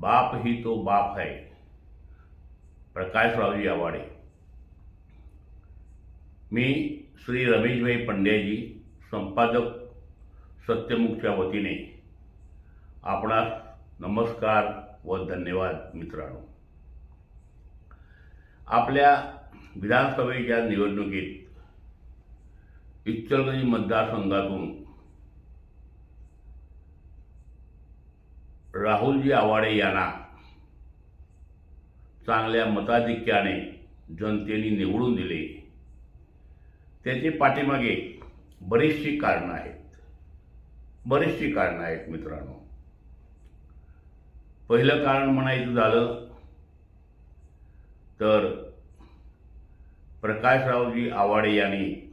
बाप ही तो बाप है। प्रकाशरावजी आवाडे। मी श्री रमेशभाई पंड्याजी संपादक सत्यमुखच्या वतीने आपणास नमस्कार व धन्यवाद मित्रांनो। आपल्या विधानसभेच्या निवडणुकीत इचलगंज मतदारसंघातून राहुलजी आवाडे यांना चांगल्या मताधिक्याने जनतेने निवडून दिले. त्याचे पाठीमागे बरीचशी कारणं आहेत. बरीचशी कारणं आहेत मित्रांनो. पहिलं कारण म्हणायचं झालं तर प्रकाशरावजी आवाडे यांनी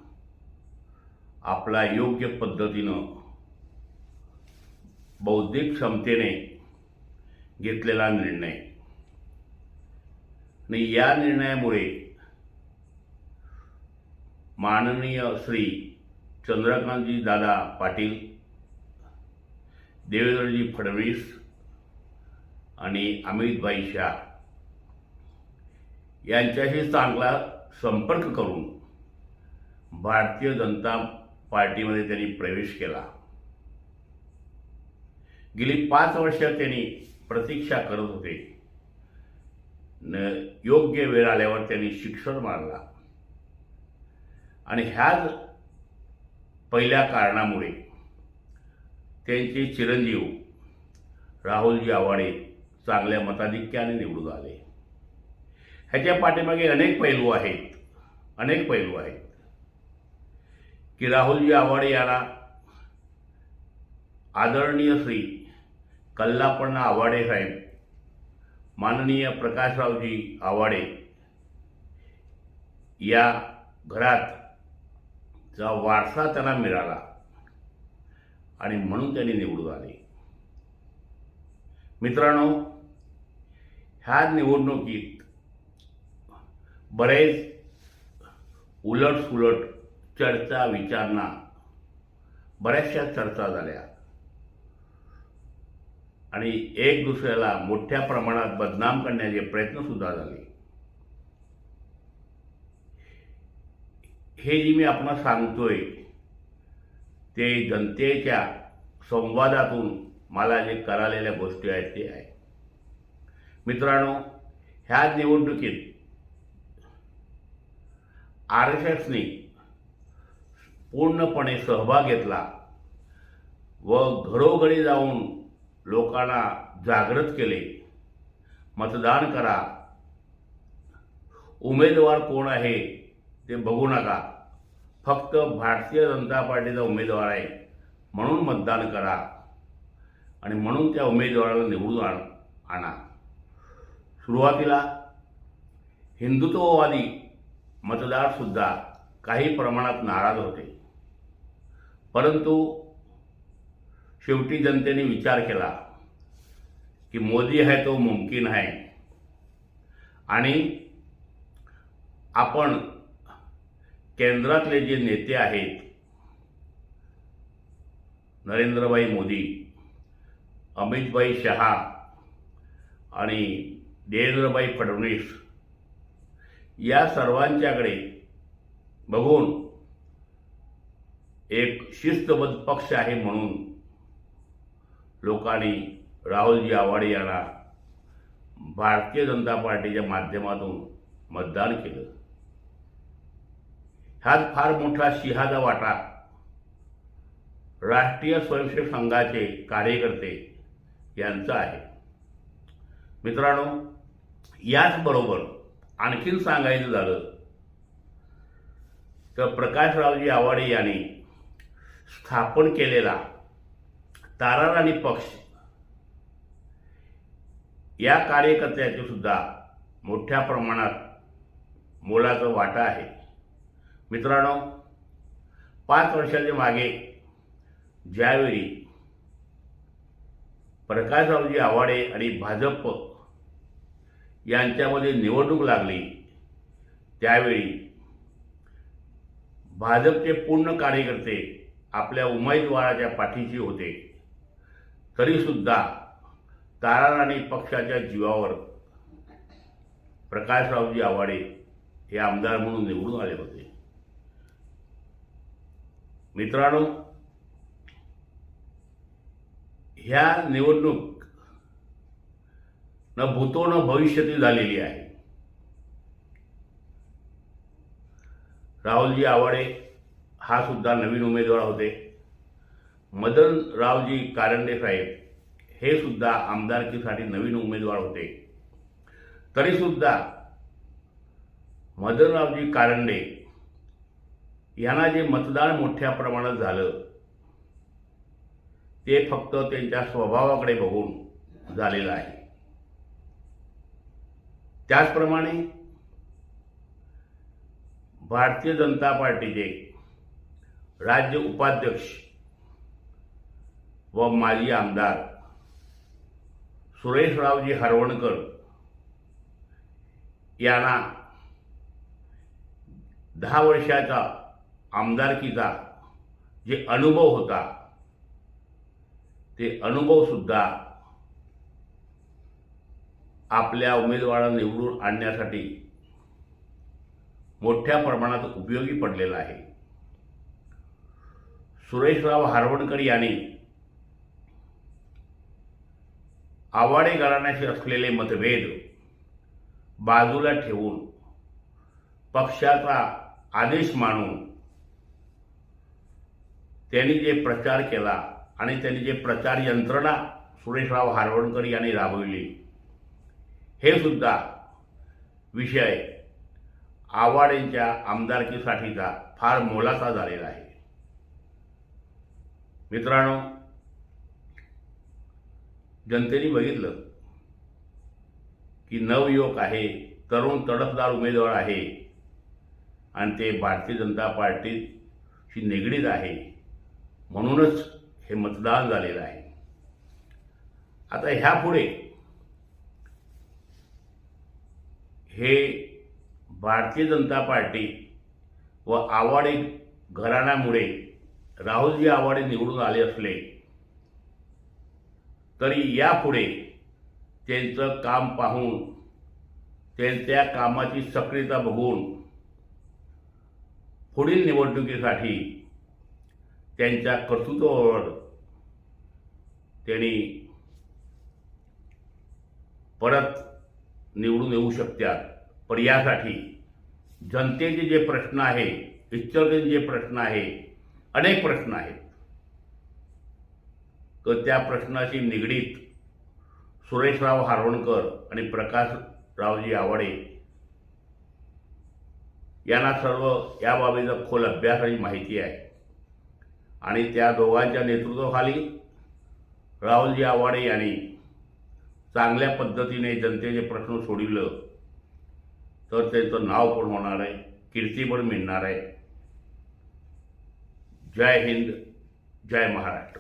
आपला योग्य पद्धतीनं बौद्धिक क्षमतेने घेतलेला निर्णय. आणि या निर्णयामुळे माननीय श्री चंद्रकांतजी दादा पाटील देवेंद्रजी फडणवीस आणि अमितभाई शाह यांच्याशी चांगला संपर्क करून भारतीय जनता पार्टीमध्ये त्यांनी प्रवेश केला. गेली पाच वर्ष त्यांनी प्रतीक्षा करत होते. न योग्य वेळ आल्यावर त्यांनी शिक्षण मारला आणि ह्याच पहिल्या कारणामुळे त्यांचे चिरंजीव राहुलजी आवाडे चांगल्या मताधिक्याने निवडून आले. ह्याच्या पाठीमागे अनेक पैलू आहेत अनेक पैलू आहेत. की राहुलजी आवाडे यांना आदरणीय श्री कल्लापण्णा आवाडे साहेब. माननीय प्रकाशरावजी आवाडे. या घरातचा वारसा त्यांना मिळाला. आणि म्हणून त्यांनी निवडून आले. मित्रांनो ह्या निवडणुकीत बरेच उलट सुलट चर्चा विचारणा बऱ्याचशा चर्चा झाल्या. आणि एक दुसऱ्याला मोठ्या प्रमाणात बदनाम करण्याचे प्रयत्न सुद्धा झाले. हे जी मी आपण सांगतोय ते जनतेच्या संवादातून मला जे करालेल्या गोष्टी आहेत ते आहे मित्रांनो ह्या निवडणुकीत आर एस एसने पूर्णपणे सहभाग घेतला व घरोघरी जाऊन लोकांना जागृत केले. मतदान करा. उमेदवार कोण आहे ते बघू नका. फक्त भारतीय जनता पार्टीचा उमेदवार आहे म्हणून मतदान करा. आणि म्हणून त्या उमेदवाराला निवडून आण आणा. सुरुवातीला हिंदुत्ववादी मतदारसुद्धा काही प्रमाणात नाराज होते. परंतु शेवटी जनतेने विचार केला की मोदी आहे तो मुमकिन आहे. आणि आपण केंद्रातले जे नेते आहेत नरेंद्रभाई मोदी अमितभाई शहा आणि देवेंद्रभाई फडणवीस या सर्वांच्याकडे बघून एक शिस्तबद्ध पक्ष आहे म्हणून लोकांनी राहुलजी आवाडे यांना भारतीय जनता पार्टीच्या माध्यमातून मतदान केलं. ह्यात फार मोठा सिंहाचा वाटा राष्ट्रीय स्वयंसेवक संघाचे कार्यकर्ते यांचा आहे. मित्रांनो याचबरोबर आणखीन सांगायचं झालं तर प्रकाशरावजी आवाडे यांनी स्थापन केलेला ताराराणी पक्ष. या कार्यकर्त्याचे सुद्धा मोठ्या प्रमाणात मोलाचं वाटा आहे. मित्रांनो पाच वर्षाच्या मागे ज्यावेळी प्रकाशरावजी आवाडे आणि भाजप यांच्यामध्ये निवडणूक लागली त्यावेळी भाजपचे पूर्ण कार्यकर्ते आपल्या उमेदवाराच्या पाठीशी होते. तरीसुद्धा ताराराणी पक्षाच्या जीवावर प्रकाशरावजी आवाडे हे आमदार म्हणून निवडून आले होते. मित्रांनो ह्या निवडणूक न भूतो न भविष्यती झालेली आहे. राहुलजी आवाडे हा सुद्धा नवीन उमेदवार होते. मदन रावजी कारंडे साहेब हे सुद्धा आमदारकीसाठी नवीन उमेदवार होते. तरी सुद्धा मदनरावजी कारंडे यांना जे मतदान मोठ्या प्रमाणात झालं ते फक्त त्यांच्या स्वभावाकडे बघून झालेलं आहे. त्याचप्रमाणे भारतीय जनता पार्टीचे राज्य उपाध्यक्ष व माजी आमदार सुरेशरावजी हरवणकर यांना दहा वर्षाचा आमदारकीचा जे अनुभव होता ते अनुभवसुद्धा आपल्या उमेदवाराला निवडून आणण्यासाठी मोठ्या प्रमाणात उपयोगी पडलेला आहे. सुरेशराव हरवणकर यांनी आवाडे घराण्याशी असलेले मतभेद बाजूला ठेवून पक्षाचा आदेश मानून त्यांनी जे प्रचार केला आणि त्यांनी जे प्रचार यंत्रणा सुरेशराव हारवणकर यांनी राबविली हे सुद्धा विषय आवाडेंच्या आमदारकीसाठीचा फार मोलाचा झालेला आहे. मित्रांनो जनतेने बघितलं की नवयुवक आहे तरुण तडफदार उमेदवार आहे आणि ते भारतीय जनता पार्टीशी निगडीत आहे म्हणूनच हे मतदान झालेलं आहे. आता ह्यापुढे हे भारतीय जनता पार्टी व आवाडे घराण्यामुळे राहुलजी आवाडे निवडून आले असले तरी यापुढे त्यांचं काम पाहून त्यांच्या कामाची सक्रियता बघून पुढील निवडणुकीसाठी त्यांच्या कर्तृत्वावर त्यांनी परत निवडून येऊ शकतात. पण यासाठी जनतेचे जे प्रश्न आहे इच्छुकांचे जे प्रश्न आहे अनेक प्रश्न आहेत. तर त्या प्रश्नाशी निगडीत सुरेशराव हारवणकर आणि प्रकाशरावजी आवाडे यांना सर्व याबाबीचा खोल अभ्यास आणि माहिती आहे. आणि त्या दोघांच्या नेतृत्वाखाली राहुलजी आवाडे यांनी चांगल्या पद्धतीने जनतेचे प्रश्न सोडविलं तर त्यांचं नाव पण होणार आहे कीर्ती पण मिळणार आहे. जय हिंद जय महाराष्ट्र.